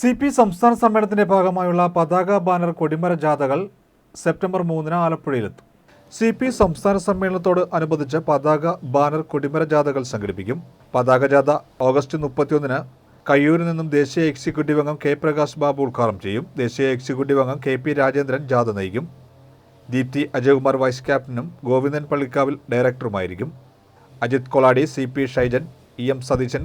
C P സംസ്ഥാന സമ്മേളനത്തിന്റെ ഭാഗമായുള്ള പതാക ബാനർ കൊടിമര ജാഥകൾ സെപ്റ്റംബർ മൂന്നിന് ആലപ്പുഴയിലെത്തും. സി പി സംസ്ഥാന സമ്മേളനത്തോട് അനുബന്ധിച്ച് പതാക ബാനർ കൊടിമര ജാഥകൾ സംഘടിപ്പിക്കും. പതാക ജാഥ ഓഗസ്റ്റ് മുപ്പത്തിയൊന്നിന് കയ്യൂരിൽ നിന്നും ദേശീയ എക്സിക്യൂട്ടീവ് അംഗം കെ പ്രകാശ് ബാബു ഉദ്ഘാടനം ചെയ്യും. ദേശീയ എക്സിക്യൂട്ടീവ് അംഗം കെ പി രാജേന്ദ്രൻ ജാഥ നയിക്കും. ദീപ്തി അജയകുമാർ വൈസ് ക്യാപ്റ്റനും ഗോവിന്ദൻ പള്ളിക്കാവിൽ ഡയറക്ടറുമായിരിക്കും. Ajith Koladi C P Shaijan E M Satheesan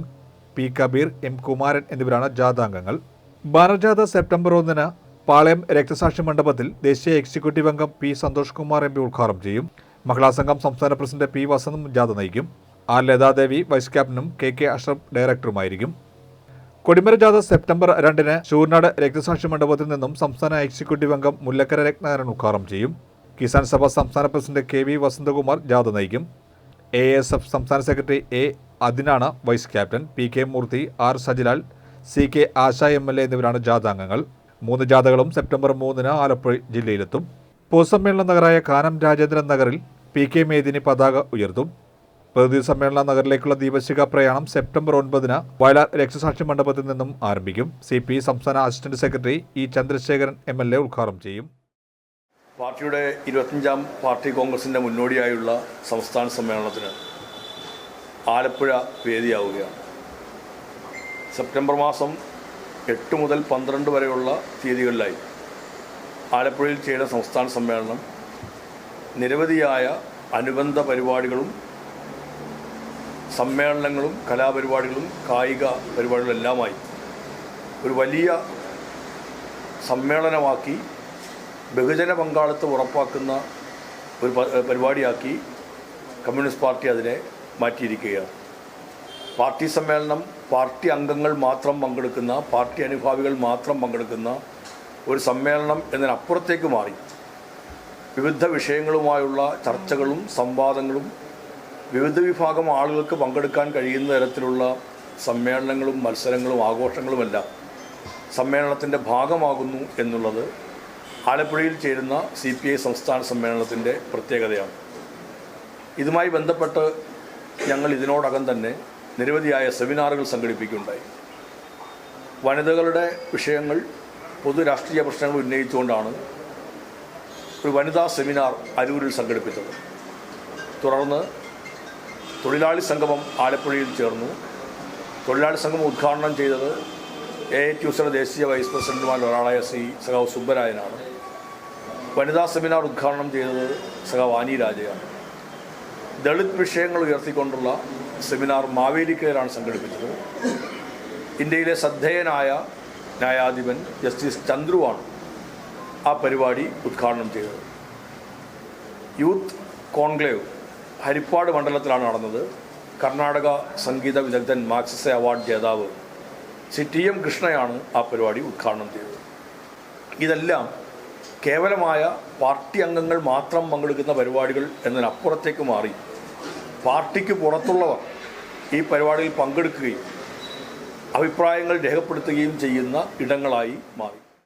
P Kabeer M Kumaran എന്നിവരാണ് ജാഥാംഗങ്ങൾ. ബാനർജാഥ സെപ്റ്റംബർ ഒന്നിന് പാളയം രക്തസാക്ഷി മണ്ഡപത്തിൽ ദേശീയ എക്സിക്യൂട്ടീവ് അംഗം P Santhosh Kumar M P ഉദ്ഘാടനം ചെയ്യും. മഹിളാ സംഘം സംസ്ഥാന പ്രസിഡന്റ് പി വസന്തും ജാഥ നയിക്കും. ആർ ലതാദേവി വൈസ് ക്യാപ്റ്റനും കെ കെ അഷ്റഫ് ഡയറക്ടറുമായിരിക്കും. കൊടിമര ജാഥ സെപ്റ്റംബർ രണ്ടിന് ശൂർനാട് രക്തസാക്ഷി മണ്ഡപത്തിൽ നിന്നും സംസ്ഥാന എക്സിക്യൂട്ടീവ് അംഗം മുല്ലക്കര രത്നാകരൻ ഉദ്ഘാടനം ചെയ്യും. കിസാൻ സഭ സംസ്ഥാന പ്രസിഡന്റ് കെ വി വസന്തകുമാർ ജാഥ നയിക്കും. എ എസ് എഫ് സംസ്ഥാന സെക്രട്ടറി എ അതിനാണ് vice captain. P K Moorthy R Sajilal C K Asha M L A എന്നിവരാണ് ജാഥാംഗങ്ങൾ. മൂന്ന് ജാഥകളും സെപ്റ്റംബർ മൂന്നിന് ആലപ്പുഴ ജില്ലയിലെത്തും. പൊതുസമ്മേളന നഗരായ കാനം രാജേന്ദ്രൻ നഗറിൽ പി കെ മേദിനി പതാക ഉയർത്തും. പ്രതിനിധി സമ്മേളന നഗറിലേക്കുള്ള ദീപശിഖ പ്രയാണം സെപ്റ്റംബർ ഒൻപതിന് വയലാർ രക്തസാക്ഷി മണ്ഡപത്തിൽ നിന്നും ആരംഭിക്കും. സി പി സംസ്ഥാന assistant secretary E Chandrasekharan M L A ഉദ്ഘാടനം ചെയ്യും. പാർട്ടിയുടെ ഇരുപത്തഞ്ചാം പാർട്ടി കോൺഗ്രസിന്റെ മുന്നോടിയായുള്ള സംസ്ഥാന സമ്മേളനത്തിന് ആലപ്പുഴ വേദിയാവുകയാണ്. സെപ്റ്റംബർ മാസം എട്ട് മുതൽ പന്ത്രണ്ട് വരെയുള്ള തീയതികളിലായി ആലപ്പുഴയിൽ ചെയ്ത സംസ്ഥാന സമ്മേളനം നിരവധിയായ അനുബന്ധ പരിപാടികളും സമ്മേളനങ്ങളും കലാപരിപാടികളും കായിക പരിപാടികളും എല്ലാമായി ഒരു വലിയ സമ്മേളനമാക്കി ബഹുജന പങ്കാളിത്തം ഉറപ്പാക്കുന്ന ഒരു പരിപാടിയാക്കി കമ്മ്യൂണിസ്റ്റ് പാർട്ടി അതിനെ മാറ്റിയിരിക്കുകയാണ്. പാർട്ടി സമ്മേളനം പാർട്ടി അംഗങ്ങൾ മാത്രം പങ്കെടുക്കുന്ന പാർട്ടി അനുഭാവികൾ മാത്രം പങ്കെടുക്കുന്ന ഒരു സമ്മേളനം എന്നതിനപ്പുറത്തേക്ക് മാറി. വിവിധ വിഷയങ്ങളുമായുള്ള ചർച്ചകളും സംവാദങ്ങളും വിവിധ വിഭാഗം ആളുകൾക്ക് പങ്കെടുക്കാൻ കഴിയുന്ന തരത്തിലുള്ള സമ്മേളനങ്ങളും മത്സരങ്ങളും ആഘോഷങ്ങളുമെല്ലാം സമ്മേളനത്തിന്റെ ഭാഗമാകുന്നു എന്നുള്ളത് ആലപ്പുഴയിൽ ചേരുന്ന സി പി ഐ സംസ്ഥാന സമ്മേളനത്തിന്റെ പ്രത്യേകതയാണ്. ഇതുമായി ബന്ധപ്പെട്ട് ഞങ്ങൾ ഇതിനോടകം തന്നെ നിരവധിയായ സെമിനാറുകൾ സംഘടിപ്പിക്കുകയുണ്ടായി. വനിതകളുടെ വിഷയങ്ങൾ പൊതു രാഷ്ട്രീയ പ്രശ്നങ്ങൾ ഉന്നയിച്ചുകൊണ്ടാണ് ഒരു വനിതാ സെമിനാർ അരൂരിൽ സംഘടിപ്പിച്ചത്. തുടർന്ന് തൊഴിലാളി സംഗമം ആലപ്പുഴയിൽ ചേർന്നു. തൊഴിലാളി സംഗമം ഉദ്ഘാടനം ചെയ്തത് എ ടി യുസിയുടെ ദേശീയ വൈസ് പ്രസിഡന്റുമാരിൽ ഒരാളായ ശ്രീ സഖാവ് സുബ്ബരായനാണ്. വനിതാ സെമിനാർ ഉദ്ഘാടനം ചെയ്തത് സഖാവ് ആനി രാജയാണ്. ദളിത് വിഷയങ്ങൾ ഉയർത്തിക്കൊണ്ടുള്ള സെമിനാർ മാവേലിക്കയിലാണ് സംഘടിപ്പിച്ചത്. ഇന്ത്യയിലെ ശ്രദ്ധേയനായ ന്യായാധിപൻ ജസ്റ്റിസ് ചന്ദ്രുവാണ് ആ പരിപാടി ഉദ്ഘാടനം ചെയ്തത്. യൂത്ത് കോൺക്ലേവ് ഹരിപ്പാട് മണ്ഡലത്തിലാണ് നടന്നത്. കർണാടക സംഗീത വിദഗ്ധൻ മാക്സിസെ അവാർഡ് ജേതാവ് സി ടി എം കൃഷ്ണയാണ് ആ പരിപാടി ഉദ്ഘാടനം ചെയ്തത്. ഇതെല്ലാം കേവലമായ പാർട്ടി അംഗങ്ങൾ മാത്രം പങ്കെടുക്കുന്ന പരിപാടികൾ എന്നതിനപ്പുറത്തേക്ക് മാറി പാർട്ടിക്ക് പുറത്തുള്ളവർ ഈ പരിപാടിയിൽ പങ്കെടുക്കുകയും അഭിപ്രായങ്ങൾ രേഖപ്പെടുത്തുകയും ചെയ്യുന്ന ഇടങ്ങളായി മാറി.